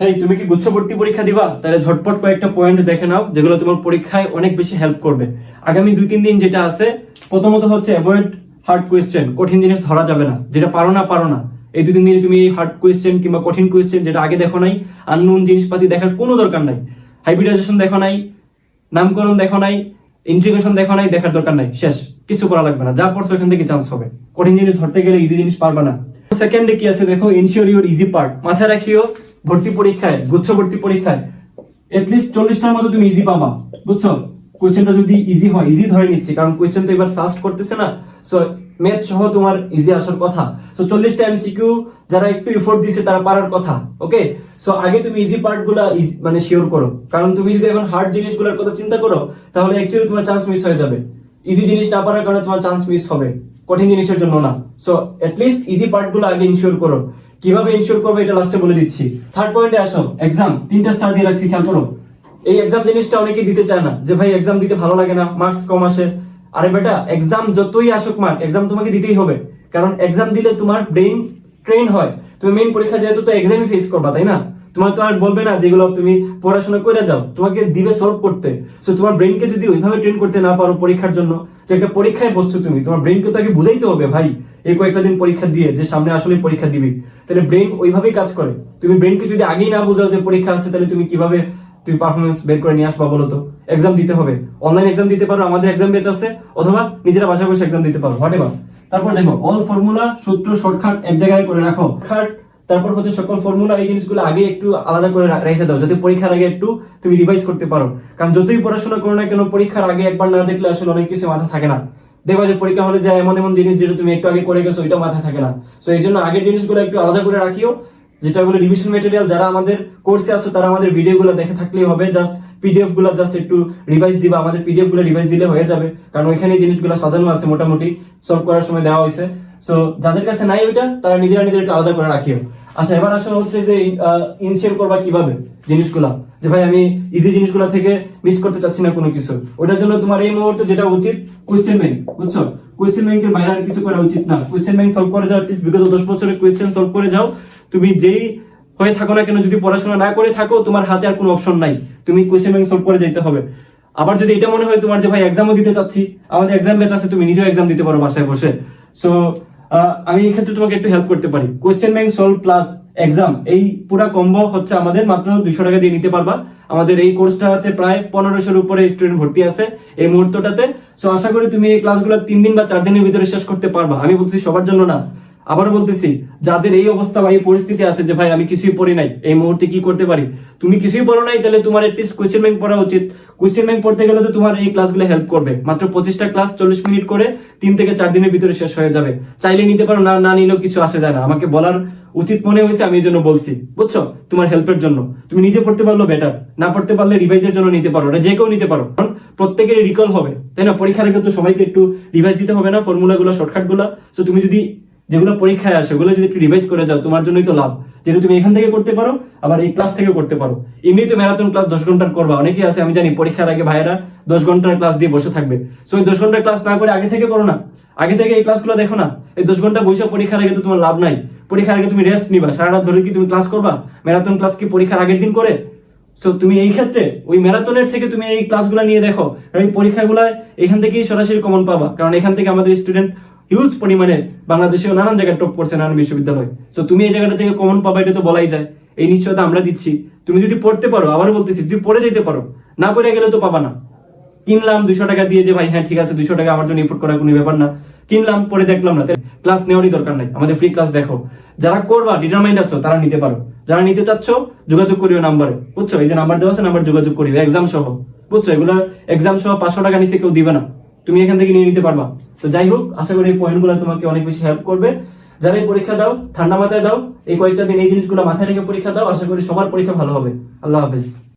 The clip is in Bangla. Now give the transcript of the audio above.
হেই, তুমি কি গুচ্ছবর্তী পরীক্ষা দিবা? তাহলে ঝটপট কয়েকটা পয়েন্ট দেখে নাও, যেগুলো তোমার পরীক্ষায় অনেক বেশি হেল্প করবে। আগামী দুই, তিন দিন যেটা আছে, প্রথমত হচ্ছে অ্যাভয়েড হার্ড কোয়েশ্চেন কঠিন জিনিস ধরা যাবে না। যেটা পারো না পারো না। এই দুই, তিন দিনে তুমি হার্ড কোয়েশ্চেন কিংবা কঠিন কোয়েশ্চেন যেটা আগে দেখো নাই আননোন জিনিসপাতি দেখার কোনো দরকার নাই। হাইব্রিডাইজেশন দেখো নাই, নামকরণ দেখো নাই ইন্টিগ্রেশন দেখো নাই, দেখার দরকার নাই। শেষ, কিছু করা লাগবে না। যা পড়ছো এখান থেকে চান্স হবে। কঠিন জিনিস ধরতে গেলে ইজি জিনিস পারবে না। সেকেন্ডে কি আছে দেখো ইনশিওর ইউর ইজি পার্ট মাথায় রাখিও ভর্তি পরীক্ষায়, গুচ্ছ ভর্তি পরীক্ষায় এটলিস্ট চল্লিশটার মতো তুমি ইজি পাবা, বুঝছ? কোয়েশ্চেনটা যদি ইজি হয় ইজি ধরে নিচ্ছি, কারণ কোয়েশ্চেন তো এবার ফাস্ট করতেছে না সো ম্যাথ সহ তোমার ইজি আসার কথা। সো চল্লিশটা এমসিকিউ যারা একটু এফোর্ট দিছে, তারা পারার কথা ওকে সো আগে তুমি ইজি পার্টগুলা easy- মানে শিওর করো, কারণ তুমি যদি এখন হার্ড জিনিসগুলোর কথা চিন্তা করো, তাহলে অ্যাকচুয়ালি তোমার চান্স মিস হয়ে যাবে। ইজি জিনিস না পারার কারণে তোমার চান্স মিস হবে, কঠিন জিনিসের জন্য না। সো লিস্ট ইজি পার্টগুলো আগে ইনশিওর করো। কীভাবে ইনশিওর করবে এটা লাস্টে বলে দিচ্ছি। থার্ড পয়েন্টে আসো এক্সাম তিনটা স্টার দিয়ে রাখছি, খেয়াল করো। এই এক্সাম জিনিসটা অনেকেই দিতে চায় না, যে ভাই এক্সাম দিতে ভালো লাগে না মার্কস কম আসে। আরে বেটা এক্সাম যতই আসুক মার্ক এক্সাম তোমাকে দিতেই হবে। কারণ এক্সাম দিলে তোমার ব্রেইন ট্রেন হয়। তুমি মেইন পরীক্ষা যেহেতু তো এক্সামই ফেস করবা, তাই না? তোমার তো আর বলবে না যেগুলো তুমি পড়াশোনা করে যাও, তোমাকে দিবে সলভ করতে। সো তোমার ব্রেনকে যদি ওইভাবে ট্রেন করতে না পারো পরীক্ষার জন্য, যে একটা পরীক্ষায় বসছো তুমি, তোমার ব্রেনকে তো আগে বুঝাইতে হবে, ভাই। এই কয়েকটা দিন পরীক্ষা দিয়ে যে সামনে আসলে পরীক্ষা দিবি। তাহলে ব্রেন ওইভাবেই কাজ করে। তুমি ব্রেনকে যদি আগেই না বুঝাও যে পরীক্ষা আছে, তাহলে তুমি কীভাবে তুমি পারফরমেন্স বের করে নিয়ে আসবা বলো তো? এক্সাম দিতে হবে। অনলাইন এক্সাম দিতে পারো, আমাদের এক্সাম বেচ আছে, অথবা নিজেরা বাসায় বসে এক্সাম দিতে পারো হোয়াট তারপর দেখো অল ফর্মুলা সূত্র শর্টকাট এক জায়গায় করে রাখো। শর্টকাট তারপর হচ্ছে সকল ফর্মুলা এই জিনিসগুলো আগে একটু আলাদা করে রেখে দাও, যাতে পরীক্ষার আগে একটু তুমি রিভাইজ করতে পারো। কারণ যতই পড়াশোনা করো না কেন, পরীক্ষার আগে একবার না দেখলে আসলে অনেক কিছু মাথা থাকে না। দেখবা যে পরীক্ষা হলে যায় এমন এমন জিনিস যেটা তুমি একটু আগে করে গেছো, ওইটা মাথায় থাকে না। সো এই জন্য আগের জিনিসগুলো একটু আলাদা করে রাখিও, যেটা বলে রিভিশন মেটেরিয়াল যারা আমাদের কোর্সে আসো তারা আমাদের ভিডিওগুলো দেখে থাকলেই হবে। জাস্ট পিডিএফগুলো জাস্ট একটু রিভাইজ দিবা, আমাদের পিডিএফগুলো রিভাইজ দিলে হয়ে যাবে। কারণ ওইখানে জিনিসগুলো সাজানো আছে মোটামুটি সলভ করার সময় দেওয়া হয়েছে। সো যাদের কাছে নাই ওইটা, তারা নিজেরা নিজের একটু আলাদা করে রাখিও। আচ্ছা এবার আসলে হচ্ছে যে ইনশিওর করবা কীভাবে জিনিসগুলা? যে ভাই, আমি ইজি জিনিসগুলা থেকে মিস করতে চাচ্ছি না কোনো কিছু। ওটার জন্য তোমার এই মুহূর্তে যেটা উচিত কোয়েশ্চেন ব্যাংক বুঝছ? কোয়েশ্চেন ব্যাংকের বাইরে আর কিছু করা উচিত না। কোয়েশ্চেন ব্যাংক সলভ করে যাও অ্যাটলিস্ট বিগত দশ বছরের কোয়েশ্চেন সলভ করে যাও। তুমি যেই হয়ে থাকো না কেন, যদি পড়াশোনা না করে থাকো, তোমার হাতে আর কোনো অপশন নাই। তুমি কোয়েশ্চেন ব্যাংক সলভ করে যেতে হবে। আবার যদি এটা মনে হয় তোমার যে ভাই এক্সামও দিতে চাচ্ছি, আমাদের এক্সাম ব্যাচ আছে, তুমি নিজেও এক্সাম দিতে পারো বাসায় বসে। সো আমি এই ক্ষেত্রে তোমাকে একটু হেল্প করতে পারি। Question bank solve plus exam এই পুরা কম্বো হচ্ছে আমাদের, মাত্র দুশো টাকা দিয়ে নিতে পারবা। আমাদের এই কোর্সটাতে প্রায় পনেরোশোর উপরে স্টুডেন্ট ভর্তি আছে এই মুহূর্তটাতে। সো আশা করি তুমি এই ক্লাসগুলো তিন দিন বা চার দিনের ভিতরে শেষ করতে পারবা। আমি বলছি সবার জন্য না। আবার বলতেছি, যাদের এই অবস্থা বা এই পরিস্থিতি আছে যে, ভাই, আমি কিছুই পড়ি নাই, এই মুহূর্তে কি করতে পারি? তুমি কিছুই পড়ো নাই, তাহলে তোমার এটলিস্ট কোয়েশ্চেন ব্যাংক পড়া উচিত। কোয়েশ্চেন ব্যাংক পড়তে গেলে তো তোমার এই ক্লাসগুলো হেল্প করবে। মাত্র পঁচিশটা ক্লাস চল্লিশ মিনিট করে তিন থেকে চার দিনের ভিতরে শেষ হয়ে যাবে। চাইলে নিতে পারো, না না নিলেও কিছু আসে যায় না। আমাকে বলার উচিত মনে হয়েছে, আমি এই জন্য বলছি। বুঝছ? তোমার হেল্পের জন্য। তুমি নিজে পড়তে পারল বেটার না পড়তে পারলে রিভাইজের জন্য নিতে পারো। যে কেউ নিতে পারো। কারণ প্রত্যেকের রিকল হবে। তাই না? পরীক্ষার আগে তো সবাইকে একটু রিভাইজ দিতে হবে না ফর্মুলাগুলো শর্টকাটগুলো সো তুমি যদি যেগুলো পরীক্ষায় আসে, ওগুলো যদি একটু রিভাইজ করে যাও, তোমার জন্যই তো লাভ। যেহেতু তুমি এখান থেকে করতে পারো, আবার এই ক্লাস থেকে করতে পারো। এমনি তো ম্যারাথন ক্লাস দশ ঘণ্টার করবা, অনেকেই আছে, আমি জানি, পরীক্ষার আগে ভাইয়েরা দশ ঘণ্টার ক্লাস দিয়ে বসে থাকবে। সো এই দশ ঘণ্টার ক্লাস না করে আগে থেকে করো না। আগে থেকে এই ক্লাসগুলো দেখো না। এই দশ ঘণ্টা বসে পরীক্ষার আগে তো তোমার লাভ নাই। পরীক্ষার আগে তুমি রেস্ট নিবা। সারা রাত ধরে কি তুমি ক্লাস করবা? ম্যারাথন ক্লাস কি পরীক্ষার আগের দিন করে? সো তুমি এই ক্ষেত্রে, ওই ম্যারাথনের থেকে তুমি এই ক্লাসগুলো নিয়ে দেখো। কারণ এই পরীক্ষাগুলো এখান থেকেই সরাসরি কমন পাবা। কারণ এখান থেকে আমাদের স্টুডেন্ট হিউজ পরিমাণে বাংলাদেশেও নানান জায়গায় টপ করছে নানান বিশ্ববিদ্যালয়। সো তুমি এই জায়গাটা থেকে কমন পাবা, এটা তো বলাই যায়। এই নিশ্চয়তা আমরা দিচ্ছি। তুমি যদি পড়তে পারো, আবারও বলতেছি তুমি পড়ে যেতে পারো, না পড়ে গেলে তো পাবা না। কিনলাম দুশো টাকা দিয়ে যে, ভাই হ্যাঁ ঠিক আছে, দুশো টাকা আমার জন্য ইফোর্ট করার কোনো ব্যাপার না। কিনলাম পরে দেখলাম না। ক্লাস নেওয়ারই দরকার নাই। আমাদের ফ্রি ক্লাস দেখো। যারা করবা ডিটারমাইন্ড আছো, তারা নিতে পারো। যারা নিতে চাচ্ছ, যোগাযোগ করিও নাম্বারে। বুঝছ? এই যে নাম্বার দেওয়া আছে নাম্বার যোগাযোগ করিও। এক্সাম সহ। বুঝছ? এগুলো এক্সাম সহ পাঁচশো টাকা নিচে কেউ দিবে না। তুমি এখান থেকে নিয়ে নিতে পারবা। তো যাই হোক, আশা করি এই পয়েন্টগুলো তোমাকে অনেক বেশি হেল্প করবে। যারাই পরীক্ষা দাও, ঠান্ডা মাথায় দাও, এই কয়েকটা দিন এই জিনিসগুলো মাথায় রেখে পরীক্ষা দাও, আশা করি সবার পরীক্ষা ভালো হবে। আল্লাহ হাফেজ।